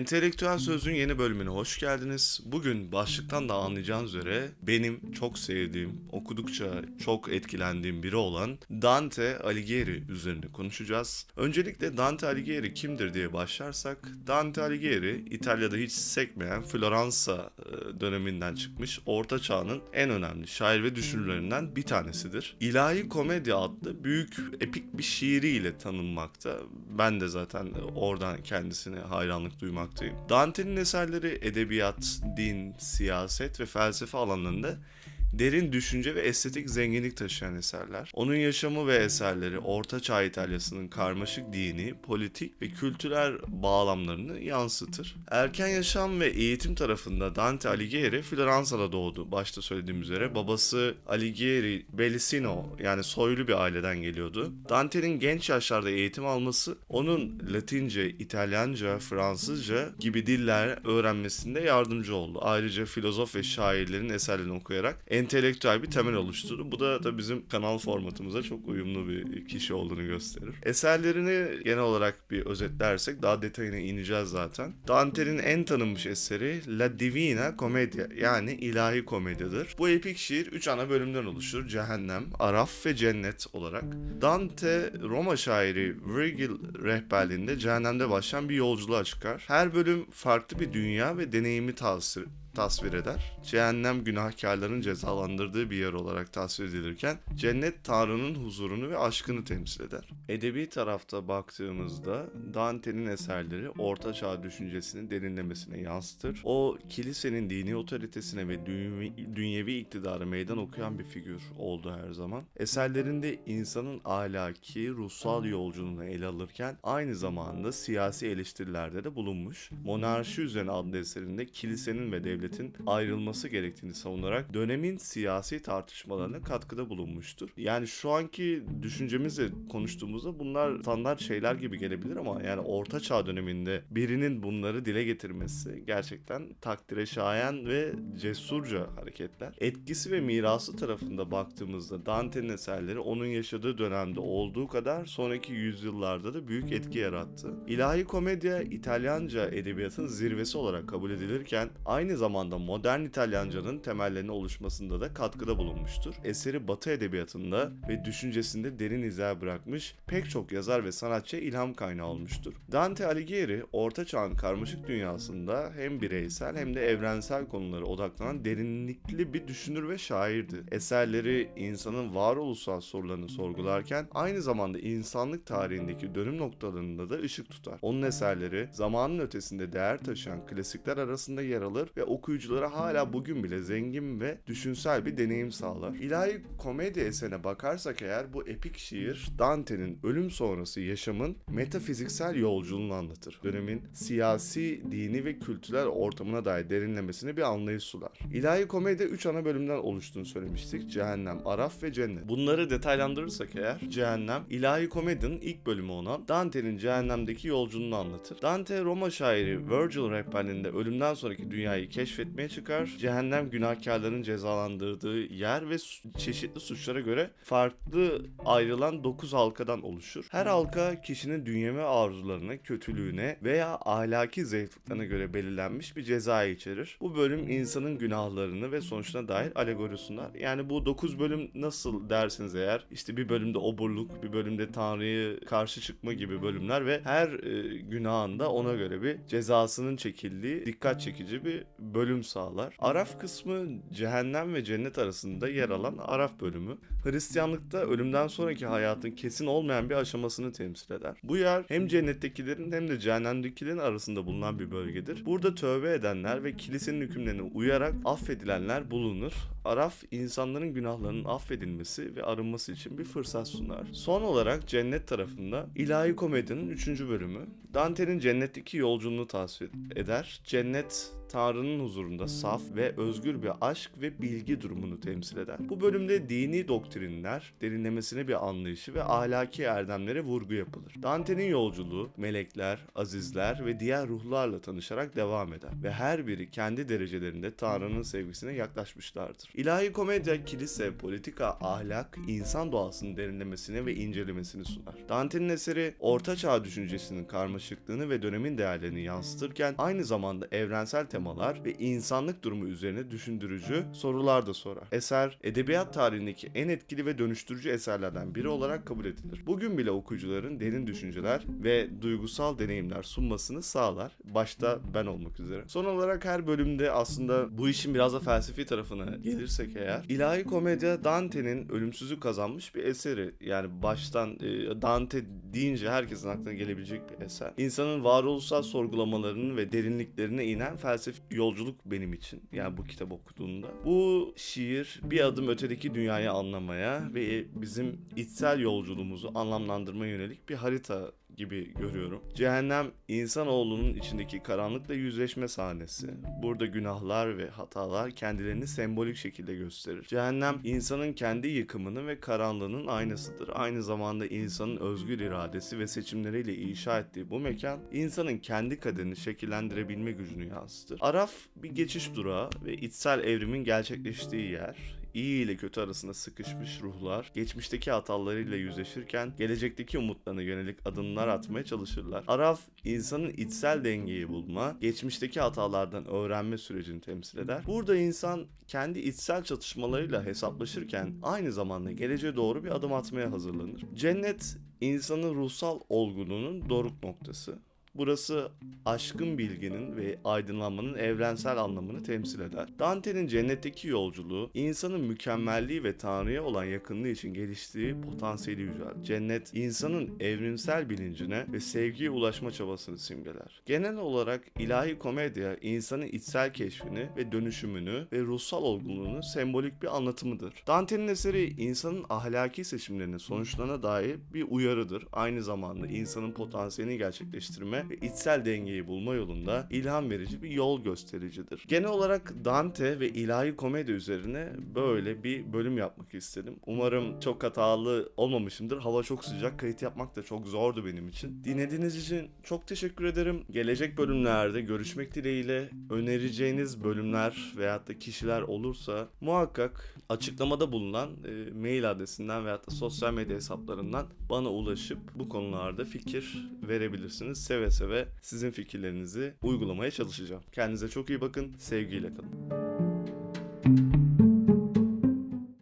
Entelektüel Söz'ün yeni bölümüne hoş geldiniz. Bugün başlıktan da anlayacağınız üzere benim çok sevdiğim, okudukça çok etkilendiğim biri olan Dante Alighieri üzerine konuşacağız. Öncelikle Dante Alighieri kimdir diye başlarsak, Dante Alighieri İtalya'da hiç sekmeyen Floransa e, döneminden çıkmış Orta Çağ'ın en önemli şair ve düşünürlerinden bir tanesidir. İlahi Komedya adlı büyük epik bir şiiriyle tanınmakta. Ben de zaten oradan kendisine hayranlık duymaktayım. Dante'nin eserleri edebiyat, din, siyaset ve felsefe alanlarında derin düşünce ve estetik zenginlik taşıyan eserler. Onun yaşamı ve eserleri Orta Çağ İtalyası'nın karmaşık dini, politik ve kültürel bağlamlarını yansıtır. Erken yaşam ve eğitim tarafında Dante Alighieri Floransa'da doğdu. Başta söylediğim üzere babası Alighieri Bellissimo yani soylu bir aileden geliyordu. Dante'nin genç yaşlarda eğitim alması onun Latince, İtalyanca, Fransızca gibi diller öğrenmesinde yardımcı oldu. Ayrıca filozof ve şairlerin eserlerini okuyarak entelektüel bir temel oluşturdu. Bu da, da bizim kanal formatımıza çok uyumlu bir kişi olduğunu gösterir. Eserlerini genel olarak bir özetlersek daha detayına ineceğiz zaten. Dante'nin en tanınmış eseri La Divina Commedia yani ilahi komedyadır. Bu epik şiir 3 ana bölümden oluşur. Cehennem, Araf ve Cennet olarak. Dante Roma şairi Virgil rehberliğinde cehennemde başlayan bir yolculuğa çıkar. Her bölüm farklı bir dünya ve deneyimi tasvir tasvir eder. Cehennem günahkarların cezalandırdığı bir yer olarak tasvir edilirken cennet Tanrı'nın huzurunu ve aşkını temsil eder. Edebi tarafta baktığımızda Dante'nin eserleri Orta Çağ düşüncesinin derinlemesine yansıtır. O kilisenin dini otoritesine ve dünyevi iktidara meydan okuyan bir figür oldu her zaman. Eserlerinde insanın ahlaki, ruhsal yolculuğunu ele alırken aynı zamanda siyasi eleştirilerde de bulunmuş. Monarşi üzerine adlı eserinde kilisenin ve devletin ayrılması gerektiğini savunarak dönemin siyasi tartışmalarına katkıda bulunmuştur. Yani şu anki düşüncemizle konuştuğumuzda bunlar standart şeyler gibi gelebilir ama yani Orta Çağ döneminde birinin bunları dile getirmesi gerçekten takdire şayan ve cesurca hareketler. Etkisi ve mirası tarafında baktığımızda Dante'nin eserleri onun yaşadığı dönemde olduğu kadar sonraki yüzyıllarda da büyük etki yarattı. İlahi komedya İtalyanca edebiyatın zirvesi olarak kabul edilirken aynı zamanda modern İtalyancanın temellerinin oluşmasında da katkıda bulunmuştur. Eseri Batı edebiyatında ve düşüncesinde derin izler bırakmış, pek çok yazar ve sanatçıya ilham kaynağı olmuştur. Dante Alighieri, Orta Çağ'ın karmaşık dünyasında hem bireysel hem de evrensel konulara odaklanan derinlikli bir düşünür ve şairdi. Eserleri insanın varoluşsal sorularını sorgularken aynı zamanda insanlık tarihindeki dönüm noktalarında da ışık tutar. Onun eserleri zamanın ötesinde değer taşıyan klasikler arasında yer alır ve okuyuculara hala bugün bile zengin ve düşünsel bir deneyim sağlar. İlahi komedi eserine bakarsak eğer bu epik şiir Dante'nin ölüm sonrası yaşamın metafiziksel yolculuğunu anlatır. Dönemin siyasi, dini ve kültürel ortamına dair derinlemesine bir anlayış sunar. İlahi komedi 3 ana bölümden oluştuğunu söylemiştik. Cehennem, Araf ve Cennet. Bunları detaylandırırsak eğer Cehennem, İlahi komedinin ilk bölümü olan Dante'nin cehennemdeki yolculuğunu anlatır. Dante Roma şairi Virgil rehberliğinde ölümden sonraki dünyayı keşfetmeye çıkar. Cehennem günahkarların cezalandırdığı yer ve çeşitli suçlara göre farklı ayrılan 9 halkadan oluşur. Her halka kişinin dünyevi arzularına, kötülüğüne veya ahlaki zayıflıklarına göre belirlenmiş bir ceza içerir. Bu bölüm insanın günahlarını ve sonuçlarına dair alegori sunar. Yani bu 9 bölüm nasıl dersiniz eğer işte bir bölümde oburluk, bir bölümde Tanrı'ya karşı çıkma gibi bölümler ve her e, günahında ona göre bir cezasının çekildiği dikkat çekici bir bölüm sağlar. Araf kısmı cehennem ve cennet arasında yer alan Araf bölümü. Hristiyanlıkta ölümden sonraki hayatın kesin olmayan bir aşamasını temsil eder. Bu yer hem cennettekilerin hem de cehennemdekilerin arasında bulunan bir bölgedir. Burada tövbe edenler ve kilisenin hükümlerine uyarak affedilenler bulunur. Araf insanların günahlarının affedilmesi ve arınması için bir fırsat sunar. Son olarak cennet tarafında ilahi komedinin 3. bölümü Dante'nin cennetteki yolculuğunu tasvir eder. Cennet Tanrı'nın huzurunda saf ve özgür bir aşk ve bilgi durumunu temsil eder. Bu bölümde dini doktrinler, derinlemesine bir anlayışı ve ahlaki erdemlere vurgu yapılır. Dante'nin yolculuğu, melekler, azizler ve diğer ruhlarla tanışarak devam eder ve her biri kendi derecelerinde Tanrı'nın sevgisine yaklaşmışlardır. İlahi komedya kilise, politika, ahlak, insan doğasının derinlemesini ve incelemesini sunar. Dante'nin eseri Orta Çağ düşüncesinin karmaşıklığını ve dönemin değerlerini yansıtırken aynı zamanda evrensel temalar ve insanlık durumu üzerine düşündürücü sorular da sorar. Eser, edebiyat tarihindeki en etkili ve dönüştürücü eserlerden biri olarak kabul edilir. Bugün bile okuyucuların derin düşünceler ve duygusal deneyimler sunmasını sağlar. Başta ben olmak üzere. Son olarak her bölümde aslında bu işin biraz da felsefi tarafına gelirsek eğer İlahi Komedya Dante'nin ölümsüzlük kazanmış bir eseri. Yani baştan e, Dante deyince herkesin aklına gelebilecek bir eser. İnsanın varoluşsal sorgulamalarının ve derinliklerine inen felsefi yolculuk benim için. Yani bu kitap okuduğumda. Bu şiir bir adım ötedeki dünyayı anlamaya ve bizim içsel yolculuğumuzu anlamlandırmaya yönelik bir harita gibi görüyorum. Cehennem insanoğlunun içindeki karanlıkla yüzleşme sahnesi. Burada günahlar ve hatalar kendilerini sembolik şekilde gösterir. Cehennem insanın kendi yıkımının ve karanlığının aynasıdır. Aynı zamanda insanın özgür iradesi ve seçimleriyle inşa ettiği bu mekan insanın kendi kaderini şekillendirebilme gücünü yansıtır. Araf bir geçiş durağı ve içsel evrimin gerçekleştiği yer iyi ile kötü arasında sıkışmış ruhlar, geçmişteki hatalarıyla yüzleşirken gelecekteki umutlarına yönelik adımlar atmaya çalışırlar. Araf, insanın içsel dengeyi bulma, geçmişteki hatalardan öğrenme sürecini temsil eder. Burada insan kendi içsel çatışmalarıyla hesaplaşırken aynı zamanda geleceğe doğru bir adım atmaya hazırlanır. Cennet, insanın ruhsal olgunluğunun doruk noktası. Burası aşkın bilginin ve aydınlanmanın evrensel anlamını temsil eder. Dante'nin cennetteki yolculuğu, insanın mükemmelliği ve Tanrı'ya olan yakınlığı için geliştiği potansiyeli yüceltir. Cennet, insanın evrimsel bilincine ve sevgiye ulaşma çabasını simgeler. Genel olarak ilahi komedya, insanın içsel keşfini ve dönüşümünü ve ruhsal olgunluğunu sembolik bir anlatımıdır. Dante'nin eseri insanın ahlaki seçimlerinin sonuçlarına dair bir uyarıdır. Aynı zamanda insanın potansiyelini gerçekleştirme ve içsel dengeyi bulma yolunda ilham verici bir yol göstericidir. Genel olarak Dante ve ilahi komedi üzerine böyle bir bölüm yapmak istedim. Umarım çok hatalı olmamışımdır. Hava çok sıcak, kayıt yapmak da çok zordu benim için. Dinlediğiniz için çok teşekkür ederim. Gelecek bölümlerde görüşmek dileğiyle önereceğiniz bölümler veyahut da kişiler olursa muhakkak açıklamada bulunan e, mail adresinden veyahut da sosyal medya hesaplarından bana ulaşıp bu konularda fikir verebilirsiniz. Seve seve sizin fikirlerinizi uygulamaya çalışacağım. Kendinize çok iyi bakın. Sevgiyle kalın.